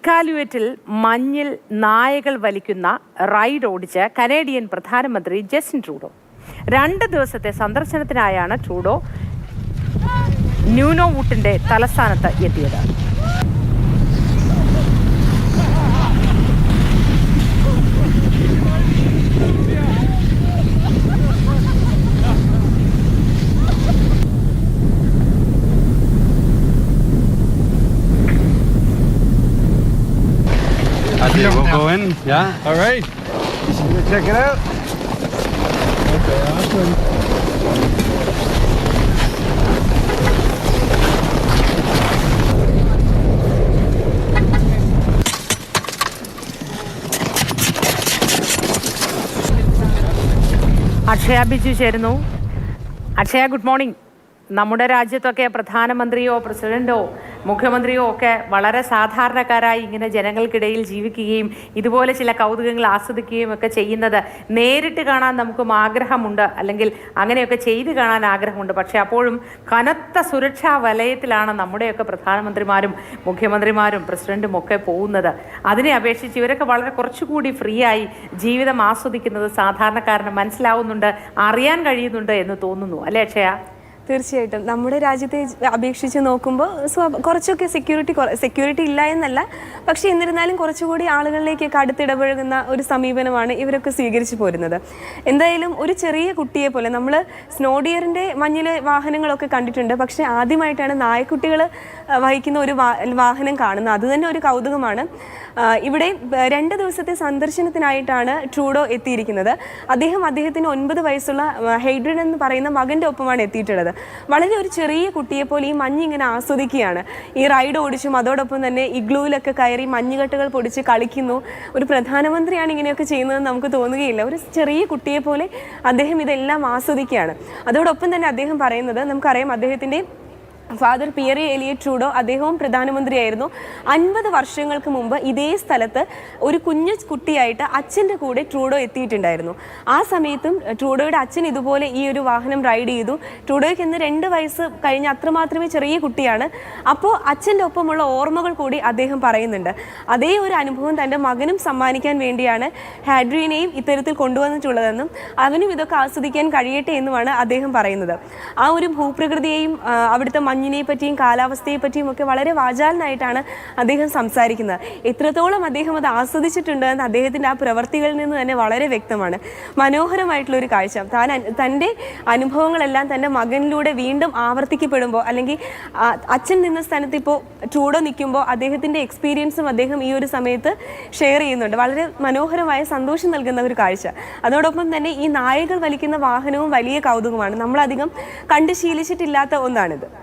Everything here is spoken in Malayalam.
ഇക്കാലുവേറ്റിൽ മഞ്ഞിൽ നായകൾ വലിക്കുന്ന റൈഡ് ഓടിച്ച് കനേഡിയൻ പ്രധാനമന്ത്രി ജസ്റ്റിൻ ട്രൂഡോ. രണ്ട് ദിവസത്തെ സന്ദർശനത്തിനായാണ് ട്രൂഡോ ന്യൂനോ വൂട്ടിന്റെ തലസ്ഥാനത്ത് എത്തിയത്. Think we'll go in. Yeah. All right. Check it out. Okay, awesome. Akshaya Biju ചേരുന്നു അക്ഷയ ഗുഡ് മോർണിംഗ് നമ്മുടെ രാജ്യത്തൊക്കെ പ്രധാനമന്ത്രിയോ പ്രസിഡന്റോ മുഖ്യമന്ത്രിയോ ഒക്കെ വളരെ സാധാരണക്കാരായി ഇങ്ങനെ ജനങ്ങൾക്കിടയിൽ ജീവിക്കുകയും ഇതുപോലെ ചില കൗതുകങ്ങൾ ആസ്വദിക്കുകയും ഒക്കെ ചെയ്യുന്നത് നേരിട്ട് കാണാൻ നമുക്കും ആഗ്രഹമുണ്ട്. അല്ലെങ്കിൽ അങ്ങനെയൊക്കെ ചെയ്ത് കാണാൻ ആഗ്രഹമുണ്ട്. പക്ഷേ അപ്പോഴും കനത്ത സുരക്ഷാ വലയത്തിലാണ് നമ്മുടെയൊക്കെ പ്രധാനമന്ത്രിമാരും മുഖ്യമന്ത്രിമാരും പ്രസിഡന്റും ഒക്കെ പോകുന്നത്. അതിനെ അപേക്ഷിച്ച് ഇവരൊക്കെ വളരെ കുറച്ചുകൂടി ഫ്രീ ആയി ജീവിതം ആസ്വദിക്കുന്നത് സാധാരണക്കാരന് മനസ്സിലാവുന്നുണ്ട് അറിയാൻ കഴിയുന്നുണ്ട് എന്ന് തോന്നുന്നു. അല്ലേ അക്ഷയ? തീർച്ചയായിട്ടും. നമ്മുടെ രാജ്യത്തെ അപേക്ഷിച്ച് നോക്കുമ്പോൾ കുറച്ചൊക്കെ സെക്യൂരിറ്റി സെക്യൂരിറ്റി ഇല്ല എന്നല്ല. പക്ഷേ എന്നിരുന്നാലും കുറച്ചുകൂടി ആളുകളിലേക്കൊക്കെ അടുത്തിടപഴകുന്ന ഒരു സമീപനമാണ് ഇവരൊക്കെ സ്വീകരിച്ചു പോരുന്നത്. എന്തായാലും ഒരു ചെറിയ കുട്ടിയെ പോലെ നമ്മൾ സ്നോഡിയറിന്റെ മഞ്ഞിലെ വാഹനങ്ങളൊക്കെ കണ്ടിട്ടുണ്ട്. പക്ഷേ ആദ്യമായിട്ടാണ് നായക്കുട്ടികൾ വഹിക്കുന്ന ഒരു വാഹനം കാണുന്നത്. അത് തന്നെ ഒരു കൗതുകമാണ്. ഇവിടെ രണ്ട് ദിവസത്തെ സന്ദർശനത്തിനായിട്ടാണ് ട്രൂഡോ എത്തിയിരിക്കുന്നത്. അദ്ദേഹം അദ്ദേഹത്തിന് ഒൻപത് വയസ്സുള്ള ആ, എന്ന് പറയുന്ന മകന്റെ ഒപ്പമാണ് എത്തിയിട്ടുള്ളത്. വളരെ ഒരു ചെറിയ കുട്ടിയെ പോലെ ഈ മഞ്ഞ് ഇങ്ങനെ ആസ്വദിക്കുകയാണ്. ഈ റൈഡ് ഓടിച്ചും അതോടൊപ്പം തന്നെ ഇഗ്ലൂവിലൊക്കെ കയറി മഞ്ഞുകെട്ടുകൾ പൊടിച്ച് കളിക്കുന്നു. ഒരു പ്രധാനമന്ത്രിയാണ് ഇങ്ങനെയൊക്കെ ചെയ്യുന്നതെന്ന് നമുക്ക് തോന്നുകയില്ല. ഒരു ചെറിയ കുട്ടിയെ പോലെ അദ്ദേഹം ഇതെല്ലാം ആസ്വദിക്കുകയാണ്. അതോടൊപ്പം തന്നെ അദ്ദേഹം പറയുന്നത് നമുക്കറിയാം അദ്ദേഹത്തിന്റെ ഫാദർ പിയറി എലിയ ട്രൂഡോ അദ്ദേഹവും പ്രധാനമന്ത്രിയായിരുന്നു. അൻപത് വർഷങ്ങൾക്ക് മുമ്പ് ഇതേ സ്ഥലത്ത് ഒരു കുഞ്ഞു കുട്ടിയായിട്ട് അച്ഛന്റെ കൂടെ ട്രൂഡോ എത്തിയിട്ടുണ്ടായിരുന്നു. ആ സമയത്തും ട്രൂഡോയുടെ അച്ഛൻ ഇതുപോലെ ഈ ഒരു വാഹനം റൈഡ് ചെയ്തു. ട്രൂഡോയ്ക്ക് ഇന്ന് രണ്ട് വയസ്സ് കഴിഞ്ഞ അത്രമാത്രമേ ചെറിയ കുട്ടിയാണ്. അപ്പോൾ അച്ഛന്റെ ഒപ്പമുള്ള ഓർമ്മകൾ കൂടി അദ്ദേഹം പറയുന്നുണ്ട്. അതേ ഒരു അനുഭവം തന്റെ മകനും സമ്മാനിക്കാൻ വേണ്ടിയാണ് ഹാഡ്രീനെയും ഇത്തരത്തിൽ കൊണ്ടുവന്നിട്ടുള്ളതെന്നും അവനും ഇതൊക്കെ ആസ്വദിക്കാൻ കഴിയട്ടെ എന്നുമാണ് അദ്ദേഹം പറയുന്നത്. ആ ഒരു ഭൂപ്രകൃതിയെയും അവിടുത്തെ മഞ്ഞിനെ പറ്റിയും കാലാവസ്ഥയെ പറ്റിയും ഒക്കെ വളരെ വാചാലനായിട്ടാണ് അദ്ദേഹം സംസാരിക്കുന്നത്. എത്രത്തോളം അദ്ദേഹം അത് ആസ്വദിച്ചിട്ടുണ്ട് എന്ന് അദ്ദേഹത്തിന്റെ ആ പ്രവൃത്തികളിൽ നിന്ന് തന്നെ വളരെ വ്യക്തമാണ്. മനോഹരമായിട്ടുള്ള ഒരു കാഴ്ച. താൻ തന്റെ അനുഭവങ്ങളെല്ലാം തന്റെ മകനിലൂടെ വീണ്ടും ആവർത്തിക്കപ്പെടുമ്പോൾ അല്ലെങ്കിൽ അച്ഛൻ നിന്ന സ്ഥലത്ത് ഇപ്പോൾ ട്രൂഡോ നിൽക്കുമ്പോൾ അദ്ദേഹത്തിന്റെ എക്സ്പീരിയൻസും അദ്ദേഹം ഈ ഒരു സമയത്ത് ഷെയർ ചെയ്യുന്നുണ്ട്. വളരെ മനോഹരമായ സന്തോഷം നൽകുന്ന ഒരു കാഴ്ച. അതോടൊപ്പം തന്നെ ഈ നായകൾ വലിക്കുന്ന വാഹനവും വലിയ കൗതുകമാണ്. നമ്മളധികം കണ്ട് ശീലിച്ചിട്ടില്ലാത്ത ഒന്നാണിത്.